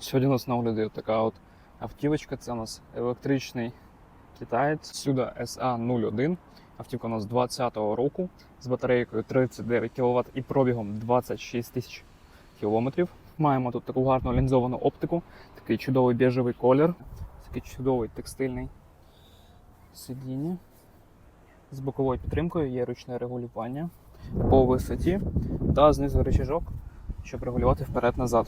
Сьогодні у нас на огляді така от автівочка. Це у нас електричний китаєць Сюда SA01. Автівка у нас 20-го року з батарейкою 39 кВт і пробігом 26 тисяч кілометрів. Маємо тут таку гарну лінзовану оптику, такий чудовий біжевий колір, такий чудовий текстильний сидіння. З боковою підтримкою є ручне регулювання по висоті та знизу рычажок, щоб регулювати вперед-назад.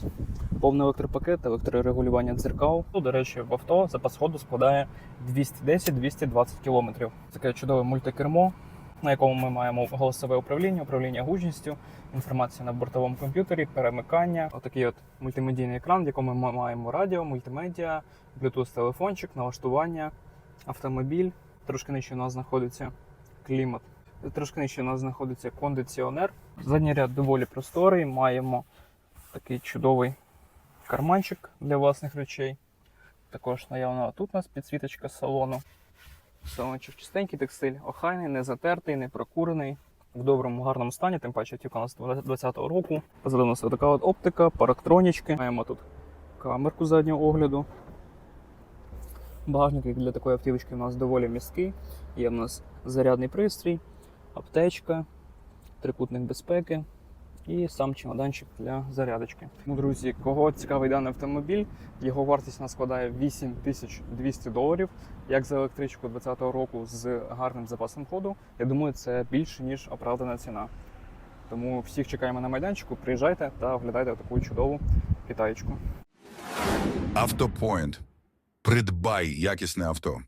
Повний електропакет, електрорегулювання дзеркал. Ну, до речі, в авто запас ходу складає 210-220 км. Таке чудове мультикермо, на якому ми маємо голосове управління, управління гучністю, інформація на бортовому комп'ютері, перемикання. Отакий от мультимедійний екран, в якому ми маємо радіо, мультимедіа, Bluetooth телефончик, налаштування, автомобіль. Трошки нижче у нас знаходиться клімат. Трошки нижче у нас знаходиться кондиціонер. Задній ряд доволі просторий. Маємо такий чудовий карманчик для власних речей. Також наявна тут у нас підсвіточка салону. Салончик чистенький текстиль, охайний, не затертий, не прокурений. В доброму гарному стані, тим паче тільки у нас 20-го року. Позаду у нас така от оптика, парактронічки. Маємо тут камерку заднього огляду. Багажник для такої автівочки у нас доволі міський. Є в нас зарядний пристрій, аптечка, трикутник безпеки і сам чемоданчик для зарядочки. Ну, друзі, кого цікавий даний автомобіль, його вартість нас складає 8200 доларів. Як за електричку 2020 року з гарним запасом ходу, я думаю, це більше ніж оправдана ціна. Тому всіх чекаємо на майданчику. Приїжджайте та оглядайте таку чудову китаєчку. Автопоінт. Придбай якісне авто.